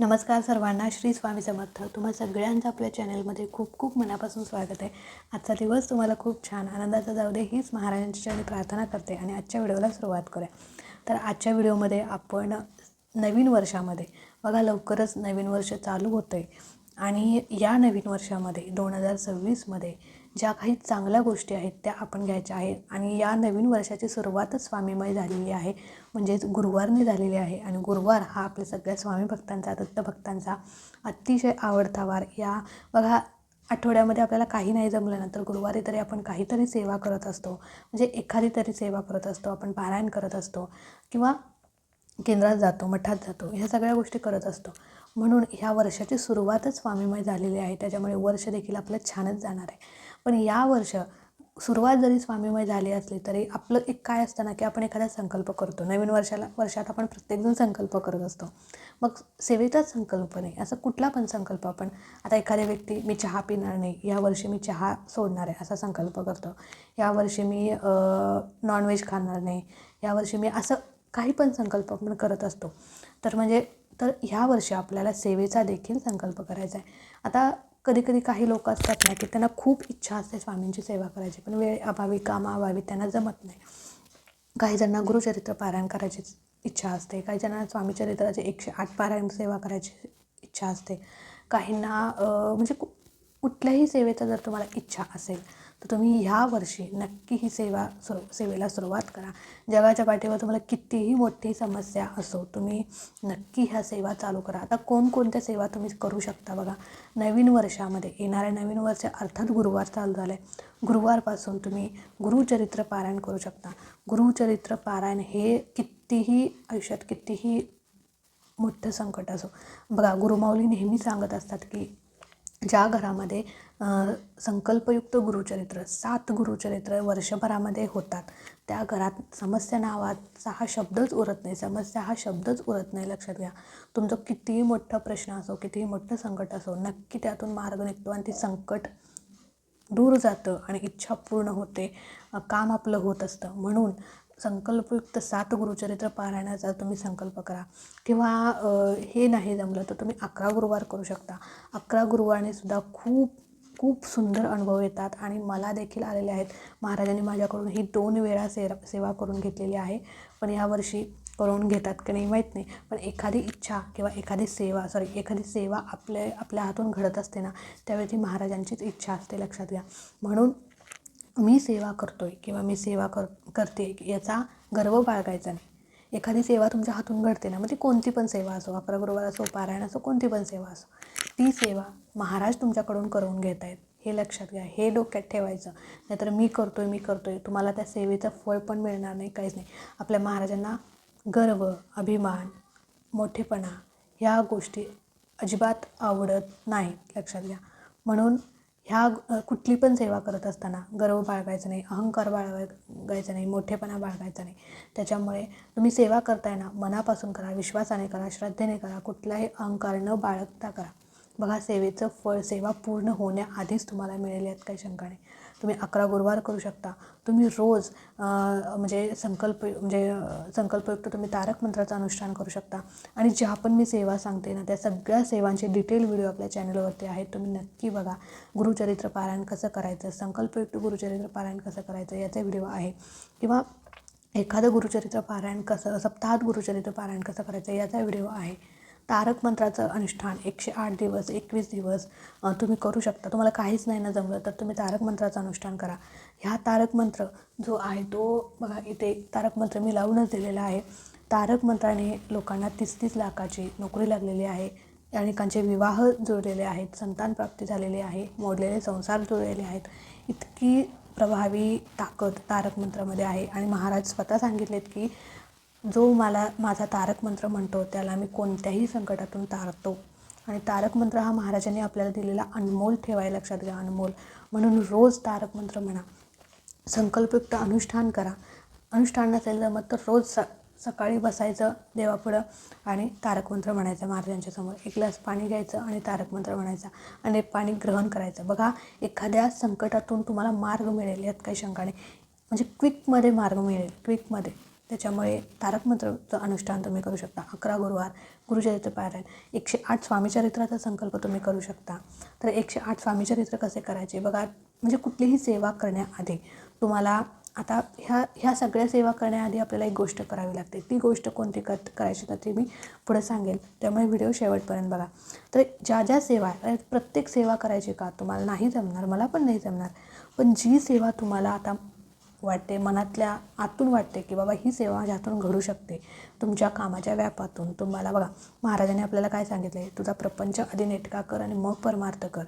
नमस्कार सर्वांना श्री स्वामी समर्थ. तुम्हा सगळ्यांचं आपल्या चॅनलमध्ये खूप खूप मनापासून स्वागत आहे. आजचा दिवस तुम्हाला खूप छान आनंदाचा जाऊ दे हीच महाराजांची चरणी प्रार्थना करते आणि आजच्या व्हिडिओला सुरुवात करूया. तर आजच्या व्हिडिओमध्ये आपण नवीन वर्षामध्ये बघा लवकरच नवीन वर्ष चालू होतं आहे आणि या नवीन वर्षामध्ये दोन हजार सव्वीसमध्ये ज्या काही चांगल्या गोष्टी आहेत त्या आपण घ्यायच्या आहेत. आणि या नवीन वर्षाची सुरुवातच स्वामीमय झालेली आहे. म्हणजेच गुरुवारने झालेली आहे. आणि गुरुवार हा आपल्या सगळ्या स्वामी भक्तांचा दत्तभक्तांचा अतिशय आवडता वार. या बघा आठवड्यामध्ये आपल्याला काही नाही जमलं ना तर गुरुवारी तरी आपण काहीतरी सेवा करत असतो. म्हणजे एखादी तरी सेवा करत असतो. आपण पारायण करत असतो. किंवा केंद्रात जातो मठात जातो. ह्या सगळ्या गोष्टी करत असतो. म्हणून ह्या वर्षाची सुरुवातच स्वामीमय झालेली आहे. त्याच्यामुळे वर्ष देखील आपलं छानच जाणार आहे. पण या वर्ष सुरुवात जरी स्वामीमय झाली असली तरी आपलं एक काय असतं ना की आपण एखादा संकल्प करतो. नवीन वर्षाला वर्षात आपण प्रत्येकजण संकल्प करत असतो. मग सेवेचाच संकल्प नाही असं कुठला पण संकल्प आपण आता एखाद्या व्यक्ती मी चहा पिणार नाही यावर्षी मी चहा सोडणार आहे असा संकल्प करतो. यावर्षी मी नॉनव्हेज खाणार नाही यावर्षी मी असं काही पण संकल्प आपण करत असतो. तर म्हणजे तर ह्या वर्षी आपल्याला सेवेचा देखील संकल्प करायचा आहे. आता कधी कधी काही लोक असतात ना की त्यांना खूप इच्छा असते स्वामींची सेवा करायची पण वेळ अभावी कामाअभावी त्यांना जमत नाही. काही जणांना गुरुचरित्र पारायण करायची इच्छा असते काही जणांना स्वामीचरित्राचे एकशे आठ पारायण सेवा करायची इच्छा असते. काहींना म्हणजे कु कुठल्याही सेवेचा जर तुम्हाला इच्छा असेल तर तुम्ही ह्या वर्षी नक्की ही सेवा सुरू सेवेला सुरुवात करा. जगाच्या पाठीवर तुम्हाला कितीही मोठी समस्या असो तुम्ही नक्की ह्या सेवा चालू करा. आता कोणकोणत्या सेवा तुम्ही करू शकता बघा. नवीन वर्षामध्ये येणाऱ्या नवीन वर्ष अर्थात गुरुवार चालू झालं आहे गुरुवारपासून तुम्ही गुरुचरित्र पारायण करू शकता. गुरुचरित्र पारायण हे कितीही आयुष्यात कितीही मोठं संकट असो. बघा गुरुमाऊली नेहमी सांगत असतात की ज्या घरामध्ये संकल्पयुक्त गुरुचरित्र सात गुरुचरित्र वर्षभरामध्ये होतात. त्या घरात समस्या नावाचा हा शब्दच उरत नाही. समस्या हा शब्दच उरत नाही लक्षात घ्या. तुमचं कितीही मोठं प्रश्न असो कितीही मोठं संकट असो नक्की त्यातून मार्ग निघतो आणि ते संकट दूर जातं आणि इच्छा पूर्ण होते. काम आपलं होत असतं. म्हणून संकल्पयुक्त सात गुरुचरित्र पारायणाचा तुम्ही संकल्प करा. किंवा हे नाही जमलं तर तुम्ही अकरा गुरुवार करू शकता. अकरा गुरुवारने सुद्धा खूप खूप सुंदर अनुभव येतात आणि मला देखील आलेले आहेत. महाराजांनी माझ्याकडून ही दोन वेळा सेरा सेवा करून घेतलेली आहे. पण यावर्षी करून घेतात की नाही माहीत नाही. पण एखादी इच्छा किंवा एखादी सेवा सॉरी एखादी सेवा आपल्या आपल्या हातून घडत असते ना त्यावेळी ती महाराजांचीच इच्छा असते लक्षात घ्या. म्हणून मी सेवा करतो आहे किंवा मी सेवा कर करते याचा गर्व बाळगायचा नाही. एखादी सेवा तुमच्या हातून घडते ना मग ती कोणती पण सेवा असो अकरा गुरुवार असो पारायण असो कोणती पण सेवा असो ती सेवा महाराज तुमच्याकडून करून घेत आहेत हे लक्षात घ्या हे डोक्यात ठेवायचं. नाहीतर मी करतो आहे मी करतो आहे तुम्हाला त्या सेवेचं फळ पण मिळणार नाही काहीच नाही. आपल्या महाराजांना गर्व अभिमान मोठेपणा ह्या गोष्टी अजिबात आवडत नाही लक्षात घ्या. म्हणून ह्या कुठली पण सेवा करत असताना गर्व बाळगायचं नाही अहंकार बाळगायचा नाही मोठेपणा बाळगायचा नाही त्याच्यामुळे तुम्ही सेवा करताय ना मनापासून करा विश्वासाने करा श्रद्धेने करा कुठलाही अहंकार न बाळगता करा. बघा सेवेचं फळ सेवा पूर्ण होण्याआधीच तुम्हाला मिळेल यात काही शंका नाही. तुम्ही अकरा गुरुवार करू शकता. तुम्ही रोज म्हणजे संकल्प म्हणजे संकल्पयुक्त तुम्ही तारक मंत्राचं अनुष्ठान करू शकता. आणि ज्या पण मी सेवा सांगते ना त्या सगळ्या सेवांचे डिटेल व्हिडिओ आपल्या चॅनलवरती आहेत. तुम्ही नक्की बघा गुरुचरित्र पारायण कसं करायचं संकल्पयुक्त गुरुचरित्र पारायण कसं करायचं याचे व्हिडिओ आहे. किंवा एखादं गुरुचरित्र पारायण कसं सप्ताहात गुरुचरित्र पारायण कसं करायचं याचा व्हिडिओ आहे. तारक मंत्राचं अनुष्ठान एकशे आठ दिवस एकवीस दिवस तुम्ही करू शकता. तुम्हाला काहीच नाही ना जमलं तर तुम्ही तारक मंत्राचं अनुष्ठान करा. ह्या तारक मंत्र जो आहे तो बघा इथे तारक मंत्र मी लावूनच दिलेला आहे. तारक मंत्राने लोकांना तीस तीस लाखाची नोकरी लागलेली आहे. अनेकांचे विवाह जुळलेले आहेत संतान प्राप्ती झालेली आहे मोडलेले संसार जुळलेले आहेत. इतकी प्रभावी ताकद तारक मंत्रामध्ये आहे. आणि महाराज स्वतः सांगितलेत की जो मला माझा तारक मंत्र म्हणतो त्याला मी कोणत्याही संकटातून तारतो. आणि तारक मंत्र हा महाराजांनी आपल्याला दिलेला अनमोल ठेवायला लक्षात घ्या अनमोल. म्हणून रोज तारक मंत्र म्हणा. संकल्पयुक्त अनुष्ठान करा. अनुष्ठान नसेल तर मग तर रोज स सकाळी बसायचं देवापुढं आणि तारक मंत्र म्हणायचं महाराजांच्या समोर. एक ग्लास पाणी घ्यायचं आणि तारक मंत्र म्हणायचा. आणि पाणी ग्रहण करायचं. बघा एखाद्या संकटातून तुम्हाला मार्ग मिळेल यात काही शंका नाही. म्हणजे क्विकमध्ये मार्ग मिळेल क्विकमध्ये. त्याच्यामुळे तारकमंत्रचं अनुष्ठान तुम्ही करू शकता. अकरा गुरुवार गुरुचरित्र पारायण. एकशे आठ स्वामीचरित्राचा संकल्प तुम्ही करू शकता. तर एकशे आठ स्वामीचरित्र कसे करायचे? बघा म्हणजे कुठलीही सेवा करण्याआधी तुम्हाला आता ह्या ह्या सगळ्या सेवा करण्याआधी आपल्याला एक गोष्ट करावी लागते. ती गोष्ट कोणती कर करायची तर ती मी पुढे सांगेल. त्यामुळे व्हिडिओ शेवटपर्यंत बघा. तर ज्या ज्या सेवा प्रत्येक सेवा करायची का? तुम्हाला नाही जमणार मला पण नाही जमणार. पण जी सेवा तुम्हाला आता वाटते मनातल्या आतून वाटते की बाबा ही सेवा माझ्यातून घडू शकते. तुमच्या कामाच्या व्यापातून. तुम्हाला बघा महाराजांनी आपल्याला काय सांगितलं? आहे तुझा प्रपंच आधी नेटका कर आणि मग परमार्थ कर.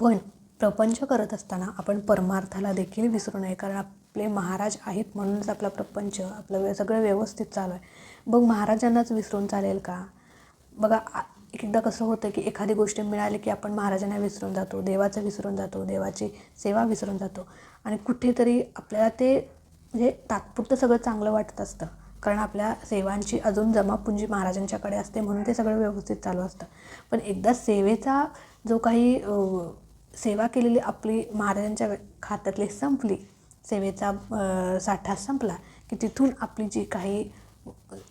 पण प्रपंच करत असताना आपण परमार्थाला देखील विसरू नये कारण आपले महाराज आहेत म्हणूनच आपला प्रपंच आपलं सगळं व्यवस्थित चालू आहे. बघ महाराजांनाच विसरून चालेल का? बघा आ- एकदा कसं होतं की एखादी गोष्ट मिळाली की आपण महाराजांना विसरून जातो देवाचं विसरून जातो देवाची सेवा विसरून जातो. आणि कुठेतरी आपल्याला ते म्हणजे तात्पुरतं सगळं चांगलं वाटत असतं. कारण आपल्या सेवांची अजून जमापुंजी महाराजांच्याकडे असते म्हणून ते सगळं व्यवस्थित चालू असतं. पण एकदा सेवेचा जो काही सेवा केलेली आपली महाराजांच्या खात्यातली संपली सेवेचा साठा संपला की तिथून आपली जी काही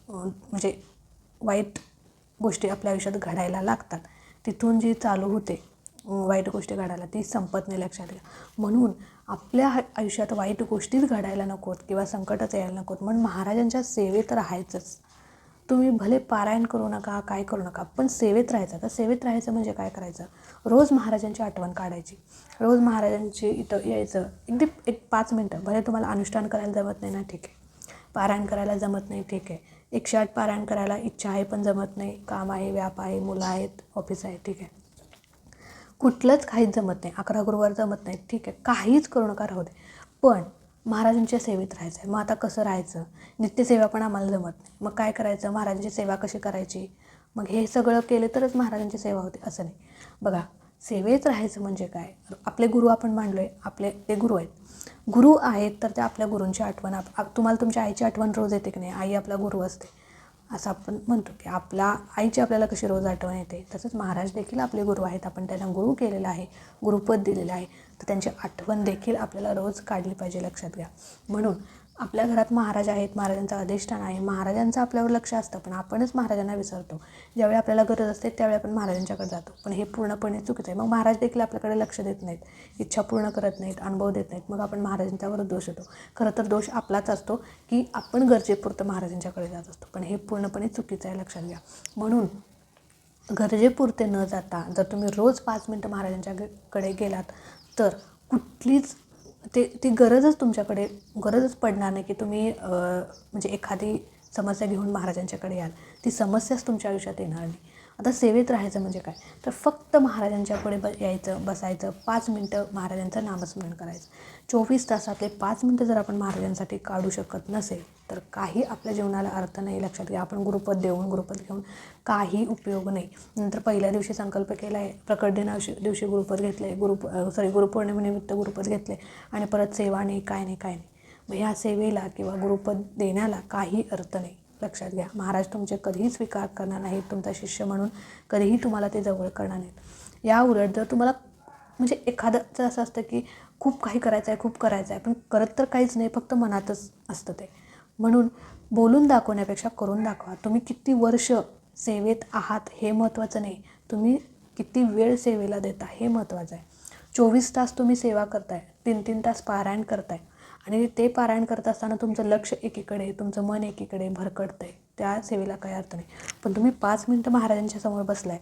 म्हणजे वाईट गोष्टी आपल्या आयुष्यात घडायला लागतात. तिथून जी चालू होते वाईट गोष्टी घडायला ती संपत नाही लक्षात घ्या म्हणून आपल्या आयुष्यात वाईट गोष्टीच घडायला नकोत किंवा संकटच यायला नकोत. म्हणून महाराजांच्या सेवेत राहायचंच. तुम्ही भले पारायण करू नका काय करू नका पण सेवेत राहायचं. तर सेवेत राहायचं म्हणजे काय करायचं? रोज महाराजांची आठवण काढायची. रोज महाराजांची इथं यायचं. अगदी एक पाच मिनटं. भले तुम्हाला अनुष्ठान करायला जमत नाही ना ठीक आहे. पारायण करायला जमत नाही ठीक आहे. एकशे आठ पारायण करायला इच्छा आहे पण जमत नाही. काम आहे व्याप आहे मुलं आहेत ऑफिस आहे ठीक आहे. कुठलंच काहीच जमत नाही. अकरा गुरुवार जमत नाही. ठीक आहे. काहीच करू नका राहू दे. पण महाराजांच्या सेवेत राहायचं आहे मग आता कसं राहायचं? नित्यसेवा पण आम्हाला जमत नाही. मग काय करायचं? महाराजांची सेवा कशी करायची? मग हे सगळं केलं तरच महाराजांची सेवा होते असं नाही. बघा सेवेत राहायचं म्हणजे काय? आपले गुरु आपण मांडलो आहे आपले ते गुरु आहेत. गुरु आहेत तर त्या आपल्या गुरूंची आठवण आप तुम्हाला तुमच्या आईची आठवण रोज येते की नाही? आई आपला गुरु असते. असं आपण म्हणतो की आपल्या आईची आपल्याला कशी रोज आठवण येते? तसंच महाराज देखील आपले गुरु आहेत. आपण त्यांना गुरु केलेला आहे गुरुपद दिलेलं आहे. तर त्यांची आठवण देखील आपल्याला रोज काढली पाहिजे लक्षात घ्या. म्हणून आपल्या घरात महाराज आहेत महाराजांचं अधिष्ठान आहे महाराजांचं आपल्यावर लक्ष असतं पण आपणच महाराजांना विसरतो. ज्यावेळी आपल्याला गरज असते त्यावेळी आपण महाराजांच्याकडे जातो. पण हे पूर्णपणे चुकीचं आहे. मग महाराज देखील आपल्याकडे लक्ष देत नाहीत इच्छा पूर्ण करत नाहीत अनुभव देत नाहीत. मग आपण महाराजांच्यावर दोष येतो. खरं तर दोष आपलाच असतो की आपण गरजेपुरतं महाराजांच्याकडे जात असतो. पण हे पूर्णपणे चुकीचं आहे लक्षात घ्या. म्हणून गरजेपुरते न जाता जर तुम्ही रोज पाच मिनटं महाराजांच्याकडे गेलात तर कुठलीच ते ती गरजच तुमच्याकडे गरजच पडणार नाही की तुम्ही म्हणजे एखादी समस्या घेऊन महाराजांच्याकडे याल. ती समस्याच तुमच्या आयुष्यात येणार नाही. आता सेवेत राहायचं म्हणजे काय? तर फक्त महाराजांच्या पुढे ब यायचं बसायचं पाच मिनटं महाराजांचं नामस्मरण करायचं. चोवीस तासातले पाच मिनटं जर आपण महाराजांसाठी काढू शकत नसेल तर काही आपल्या जीवनाला अर्थ नाही लक्षात घ्या. आपण गुरुपद देऊन गुरुपद घेऊन काही उपयोग नाही. नंतर पहिल्या दिवशी संकल्प केला आहे प्रकट दिनाशी दिवशी गुरुपद घेतले गुरुप सॉरी गुरुपौर्णिमेनिमित्त गुरुपद घेतले आणि परत सेवा नाही काय नाही काय नाही. मग ह्या सेवेला किंवा गुरुपद देण्याला काही अर्थ नाही. लक्षात घ्या. महाराज तुमचे म्हणजे कधीही स्वीकार करणार नाहीत तुमचा शिष्य म्हणून कधीही तुम्हाला ते जवळ करणार नाहीत. या उलट जर तुम्हाला म्हणजे एखादंचं असं असतं की खूप काही करायचं आहे खूप करायचं आहे पण करत तर काहीच नाही फक्त मनातच असतं ते. म्हणून बोलून दाखवण्यापेक्षा करून दाखवा. तुम्ही किती वर्ष सेवेत आहात हे महत्त्वाचं नाही. तुम्ही किती वेळ सेवेला देता हे महत्त्वाचं आहे. चोवीस तास तुम्ही सेवा करताय तीन तीन तास पारायण करताय. आणि ते पारायण करत असताना तुमचं लक्ष एकीकडे तुमचं मन एकीकडे भरकटतं आहे त्या सेवेला काही अर्थ नाही. पण तुम्ही पाच मिनटं महाराजांच्या समोर बसलाय.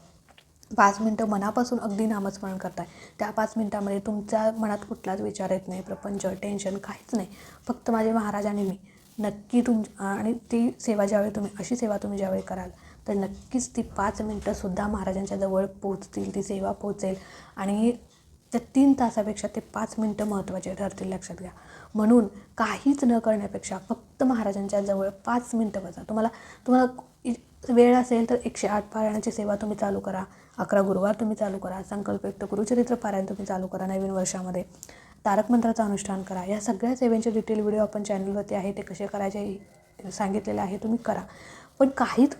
पाच मिनटं मनापासून अगदी नामस्मरण करताय. त्या पाच मिनटामध्ये तुमच्या मनात कुठलाच विचार येत नाही. प्रपंच टेन्शन काहीच नाही. फक्त माझे महाराज आणि मी. नक्की तुम आणि ती सेवा ज्यावेळी तुम्ही अशी सेवा तुम्ही ज्यावेळी कराल तर नक्कीच ती पाच मिनटंसुद्धा महाराजांच्या जवळ पोहोचतील ती सेवा पोहोचेल. आणि त्या तीन तासापेक्षा ते पाच मिनटं महत्त्वाचे ठरतील लक्षात घ्या. म्हणून काहीच न करण्यापेक्षा फक्त महाराजांच्या जवळ पाच मिनटं बसा. तुम्हाला तुम्हाला वेळ असेल तर एकशे आठ पारायणाची सेवा तुम्ही चालू करा. अकरा गुरुवार तुम्ही चालू करा. संकल्पयुक्त गुरुचरित्र पारायण तुम्ही चालू करा नवीन वर्षामध्ये. तारक मंत्राचं अनुष्ठान करा. या सगळ्या सेवेंचे डिटेल व्हिडिओ आपण चॅनलवरती आहे ते कसे करायचे सांगितलेले आहे तुम्ही करा. पण काहीच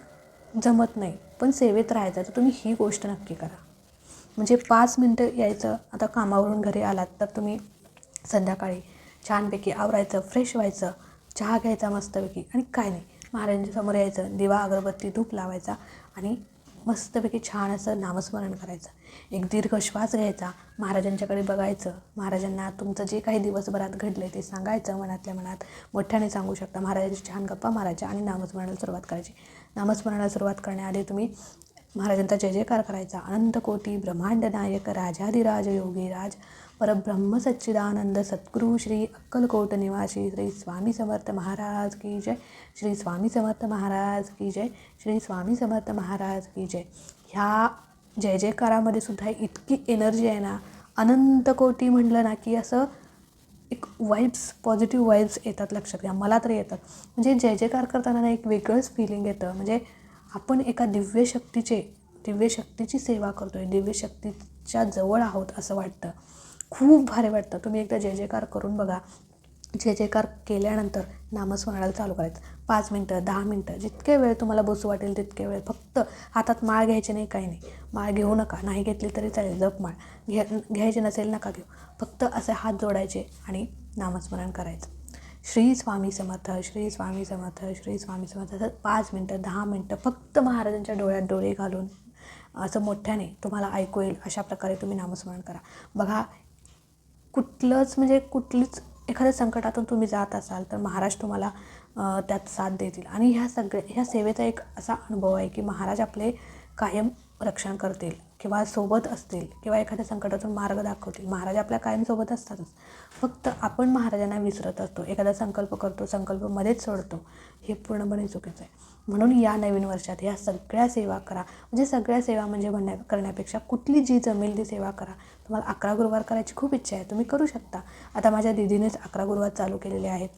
जमत नाही. पण सेवेत राहायचं तर तुम्ही ही गोष्ट नक्की करा. म्हणजे पाच मिनटं यायचं आता कामावरून घरी आलात तर तुम्ही संध्याकाळी छानपैकी आवरायचं फ्रेश व्हायचं चहा घ्यायचा मस्तपैकी आणि काय नाही. महाराजांच्यासमोर यायचं दिवा अगरबत्ती धूप लावायचा आणि मस्तपैकी छान असं नामस्मरण करायचं. एक दीर्घ श्वास घ्यायचा महाराजांच्याकडे बघायचं महाराजांना तुमचं जे काही दिवसभरात घडलं ते सांगायचं मनातल्या मनात. मोठ्याने सांगू शकता महाराजांची छान गप्पा मारायच्या आणि नामस्मरणाला सुरुवात करायची. नामस्मरणाला सुरुवात करण्याआधी तुम्ही महाराजांचा जय जयकार करायचा. अनंत कोटी ब्रह्मांड नायक राजाधिराज योगीराज परब्रह्म सच्चिदानंद सद्गुरू श्री अक्कलकोट निवासी श्री स्वामी समर्थ महाराज की जय. श्री स्वामी समर्थ महाराज की जय. श्री स्वामी समर्थ महाराज की जय. ह्या जय जयकारामध्ये सुद्धा इतकी एनर्जी आहे ना. अनंत कोटी म्हटलं ना की असं एक वाईब्स पॉझिटिव्ह वाईब्स येतात लक्षात घ्या. मला तर येतात म्हणजे जय जयकार करताना ना एक वेगळंच फिलिंग येतं. म्हणजे आपण एका दिव्य शक्तीचे दिव्य शक्तीची सेवा करतो आहे दिव्य शक्तीच्या जवळ आहोत असं वाटतं. खूप भारी वाटतं. तुम्ही एकदा जय जयकार करून बघा. जय जयकार केल्यानंतर नामस्मरणाला चालू करायचं. पाच मिनटं दहा मिनटं जितके वेळ तुम्हाला बसू वाटेल तितके वेळ. फक्त हातात माळ घ्यायची नाही काही नाही. माळ घेऊ नका. नाही घेतली तरी चालेल. जप माळ. घ्या घ्यायची नसेल नका घेऊ. फक्त असे हात जोडायचे आणि नामस्मरण करायचं. श्री स्वामी समर्थ श्री स्वामी समर्थ श्री स्वामी समर्थ. असं पाच मिनटं दहा मिनटं फक्त महाराजांच्या डोळ्यात डोळे घालून असं मोठ्याने तुम्हाला ऐकू येईल अशा प्रकारे तुम्ही नामस्मरण करा. बघा कुठलंच म्हणजे कुठलीच एखाद्या संकटातून तुम्ही जात असाल तर महाराज तुम्हाला त्यात साथ देतील. आणि ह्या सगळ्या ह्या सेवेचा एक असा अनुभव आहे की महाराज आपले कायम रक्षण करतील. किंवा सोबत असतील किंवा एखाद्या संकटातून मार्ग दाखवतील महाराज आपल्या कायम सोबत असतातच. फक्त आपण महाराजांना विसरत असतो एखादा संकल्प करतो संकल्प मध्येच सोडतो हे पूर्णपणे चुकीचं आहे. म्हणून या नवीन वर्षात ह्या सगळ्या सेवा करा. म्हणजे सगळ्या सेवा म्हणजे म्हणण्या करण्यापेक्षा कुठली जी जमेल ती सेवा करा. तुम्हाला अकरा गुरुवार करायची खूप इच्छा आहे तुम्ही करू शकता. आता माझ्या दिदीनेच अकरा गुरुवार चालू केलेले आहेत.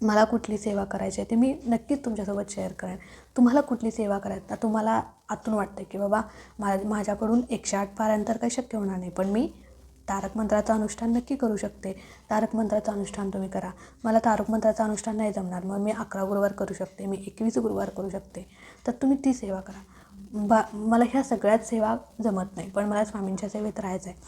मला कुठली सेवा करायची आहे ते मी नक्कीच तुमच्यासोबत शेअर करेन. तुम्हाला कुठली सेवा करायचं? आहे? तुम्हाला आतून वाटतं की बाबा मा माझ्याकडून एकशे आठ पारायण तर काही शक्य होणार नाही पण मी तारक मंत्राचं अनुष्ठान नक्की करू शकते. तारक मंत्राचं अनुष्ठान तुम्ही करा. मला तारक मंत्राचं अनुष्ठान नाही जमणार मग मी अकरा गुरुवार करू शकते मी एकवीस गुरुवार करू शकते. तर तुम्ही ती सेवा करा. बा मला ह्या सगळ्याच सेवा जमत नाही पण मला स्वामींच्या सेवेत राहायचं आहे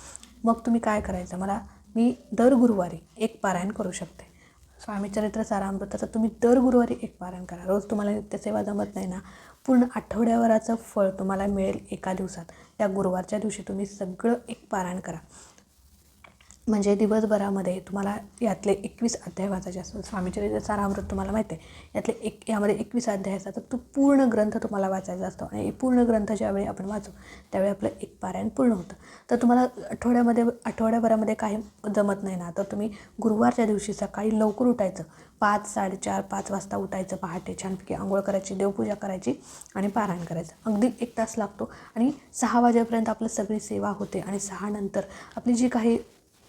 मग तुम्ही काय करायचं? मला मी दर गुरुवारी एक पारायण करू शकते. स्वामी चरित्र सारामृताचं तुम्ही दर गुरुवारी एक पारायण करा. रोज तुम्हाला नित्यसेवा जमत नाही ना. पूर्ण आठवड्याभराचं फळ तुम्हाला मिळेल एका दिवसात. त्या गुरुवारच्या दिवशी तुम्ही सगळं एक पारायण करा. म्हणजे दिवसभरामध्ये तुम्हाला यातले एकवीस अध्याय वाचायचे असतात. स्वामीचरित्र सारामृत तुम्हाला माहिती आहे. यातले एक यामध्ये एकवीस अध्याय असतात. तर तो पूर्ण ग्रंथ तुम्हाला वाचायचा असतो. आणि पूर्ण ग्रंथ ज्यावेळी आपण वाचू त्यावेळी आपलं एक पारायण पूर्ण होतं. तर तुम्हाला आठवड्यामध्ये आठवड्याभरामध्ये काही जमत नाही ना? तर तुम्ही गुरुवारच्या दिवशी सकाळी लवकर उठायचं. पाच साडेचार पाच वाजता उठायचं. पहाटे छानपैकी आंघोळ करायची देवपूजा करायची आणि पारायण करायचं. अगदी एक तास लागतो. आणि सहा वाजेपर्यंत आपलं सगळी सेवा होते. आणि सहा नंतर आपली जी काही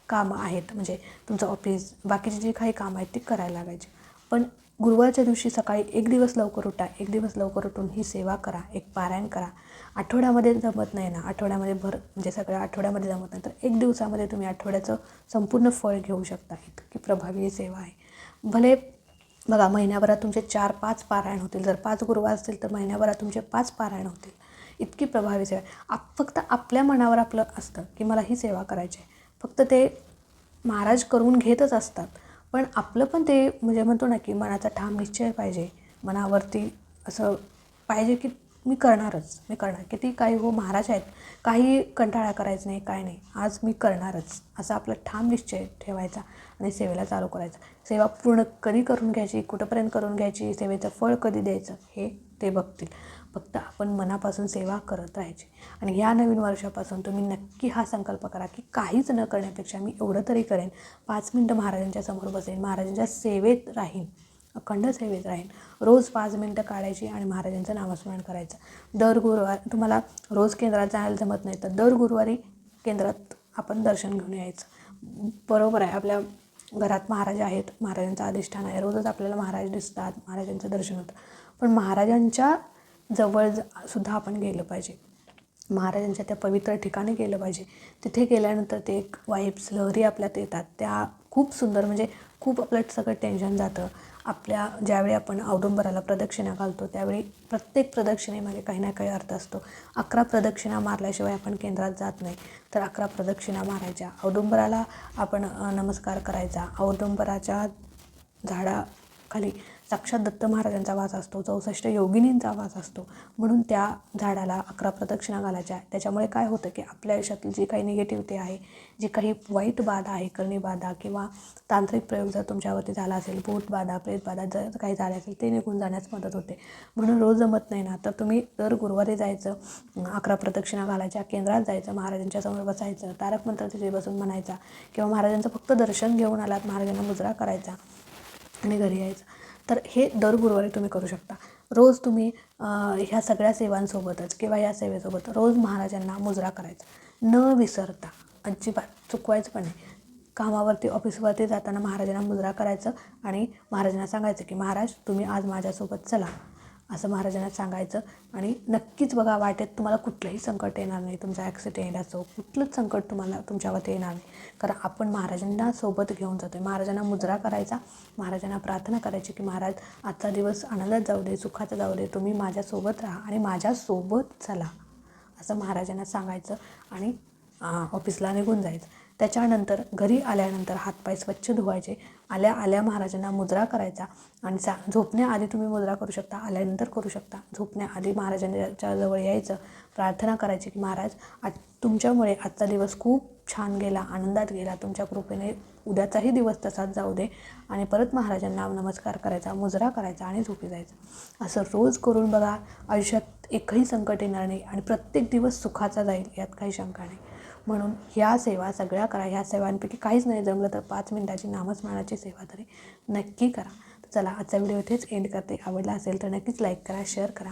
कामं आहेत. म्हणजे तुमचं ऑफिस बाकीची जी काही कामं आहेत ती करायला लागायची. पण गुरुवारच्या दिवशी सकाळी एक दिवस लवकर उठा एक दिवस लवकर उठून ही सेवा करा एक पारायण करा. आठवड्यामध्ये जमत नाही ना. आठवड्यामध्ये भर म्हणजे सगळ्या आठवड्यामध्ये जमत नाही. तर एक दिवसामध्ये तुम्ही आठवड्याचं संपूर्ण फळ घेऊ शकता. इतकी प्रभावी ही सेवा आहे. भले बघा महिन्याभरात तुमचे चार पाच पारायण होतील. जर पाच गुरुवार असतील तर महिन्याभरात तुमचे पाच पारायण होतील. इतकी प्रभावी सेवा आहे. आप फक्त आपल्या मनावर आपलं असतं की मला ही सेवा करायची आहे. फक्त ते महाराज करून घेतच असतात. पण आपलं पण ते म्हणजे म्हणतो ना की मनाचा ठाम निश्चय पाहिजे. मनावरती असं पाहिजे की मी करणारच मी करणार. किती काही हो महाराज आहेत काही कंटाळा करायचं नाही काय नाही. आज मी करणारच. असा आपला ठाम निश्चय ठेवायचा आणि सेवेला चालू करायचा. सेवा पूर्ण कधी करून घ्यायची कुठंपर्यंत करून घ्यायची सेवेचं फळ कधी द्यायचं हे ते बघतील. फक्त आपण मनापासून सेवा करत राहायची. आणि या नवीन वर्षापासून तुम्ही नक्की हा संकल्प करा की काहीच न करण्यापेक्षा मी एवढं तरी करेन. पाच मिनटं महाराजांच्या समोर बसेन महाराजांच्या सेवेत राहीन अखंड सेवेत राहीन. रोज पाच मिनटं काढायची आणि महाराजांचं नामस्मरण करायचं. दर गुरुवार तुम्हाला रोज केंद्रात जायला जमत नाही तर दर गुरुवारी केंद्रात आपण दर्शन घेऊन यायचं. बरोबर आहे आपल्या घरात महाराज आहेत महाराजांचं अधिष्ठान आहे. रोजच आपल्याला महाराज दिसतात महाराजांचं दर्शन होतं. पण महाराजांच्या जवळ ज- सुद्धा आपण गेलं पाहिजे. महाराजांच्या त्या पवित्र ठिकाणी गेलं पाहिजे. तिथे गेल्यानंतर ते एक वाईब्स लहरी आपल्यात येतात. त्या खूप सुंदर म्हणजे खूप आपलं सगळं टेन्शन जातं. आपल्या ज्यावेळी आपण औदुंबराला प्रदक्षिणा घालतो त्यावेळी प्रत्येक प्रदक्षिणेमागे काही ना काही अर्थ असतो. अकरा प्रदक्षिणा मारल्याशिवाय आपण केंद्रात जात नाही. तर अकरा प्रदक्षिणा मारायच्या. औदुंबराला आपण नमस्कार करायचा. औदुंबराच्या झाडाखाली साक्षात दत्त महाराजांचा वास असतो चौसष्ट योगिनींचा वास असतो. म्हणून त्या झाडाला अकरा प्रदक्षिणा घालायच्या. त्याच्यामुळे काय होतं की आपल्या आयुष्यातील जी काही निगेटिव्हिटी आहे जी काही वाईट बाधा आहे करणी बाधा किंवा तांत्रिक प्रयोग जर तुमच्यावरती झाला असेल भूत बाधा प्रेत बाधा जर काही झाले असेल ते निघून जाण्यास मदत होते. म्हणून रोज जमत नाही ना तर तुम्ही दर गुरुवारी जायचं अकरा प्रदक्षिणा घालायच्या केंद्रात जायचं महाराजांच्या समोर बसायचं तारक मंत्र तिथे बसून म्हणायचा किंवा महाराजांचं फक्त दर्शन घेऊन आलात महाराजांना मुजरा करायचा आणि घरी यायचं. तर हे दर गुरुवारी तुम्ही करू शकता. रोज तुम्ही ह्या सगळ्या सेवांसोबतच किंवा या सेवेसोबत रोज महाराजांना मुजरा करायचा. न विसरता अजिबात चुकवायचं पण नाही. कामावरती ऑफिसवरती जाताना महाराजांना मुजरा करायचं आणि महाराजांना सांगायचं की महाराज तुम्ही आज माझ्यासोबत चला. असं महाराजांना सांगायचं आणि नक्कीच बघा वाटेत तुम्हाला कुठलंही संकट येणार नाही. तुमचा ॲक्सिडेंट असो कुठलंच संकट तुम्हाला तुमच्यावरती येणार नाही. तर आपण महाराजांना सोबत घेऊन जातो आहे महाराजांना मुजरा करायचा महाराजांना प्रार्थना करायची की महाराज आजचा दिवस आनंदात जाऊ दे सुखाचा जाऊ दे तुम्ही माझ्यासोबत राहा आणि माझ्यासोबत चला असं महाराजांना सांगायचं आणि ऑफिसला निघून जायचं. त्याच्यानंतर घरी आल्यानंतर हातपाय स्वच्छ धुवायचे. आल्या आल्या महाराजांना मुजरा करायचा आणि सा झोपण्याआधी तुम्ही मुजरा करू शकता आल्यानंतर करू शकता. झोपण्याआधी महाराजांच्या जवळ यायचं प्रार्थना करायची की महाराज आज तुमच्यामुळे आजचा दिवस खूप छान गेला आनंदात गेला. तुमच्या कृपेने उद्याचाही दिवस तसाच जाऊ दे. आणि परत महाराजांना नमस्कार करायचा मुजरा करायचा आणि झोपी जायचं. असं रोज करून बघा आयुष्यात एकही संकट येणार नाही आणि प्रत्येक दिवस सुखाचा जाईल यात काही शंका नाही. म्हणून ह्या सेवा सगळ्या करा. ह्या सेवांपैकी काहीच नाही जमलं तर पाच मिनिटाची नामस्मरणाची सेवा तरी नक्की करा. चला आजचा व्हिडिओ इथेच एंड करते. आवडला असेल तर नक्कीच लाईक करा शेअर करा.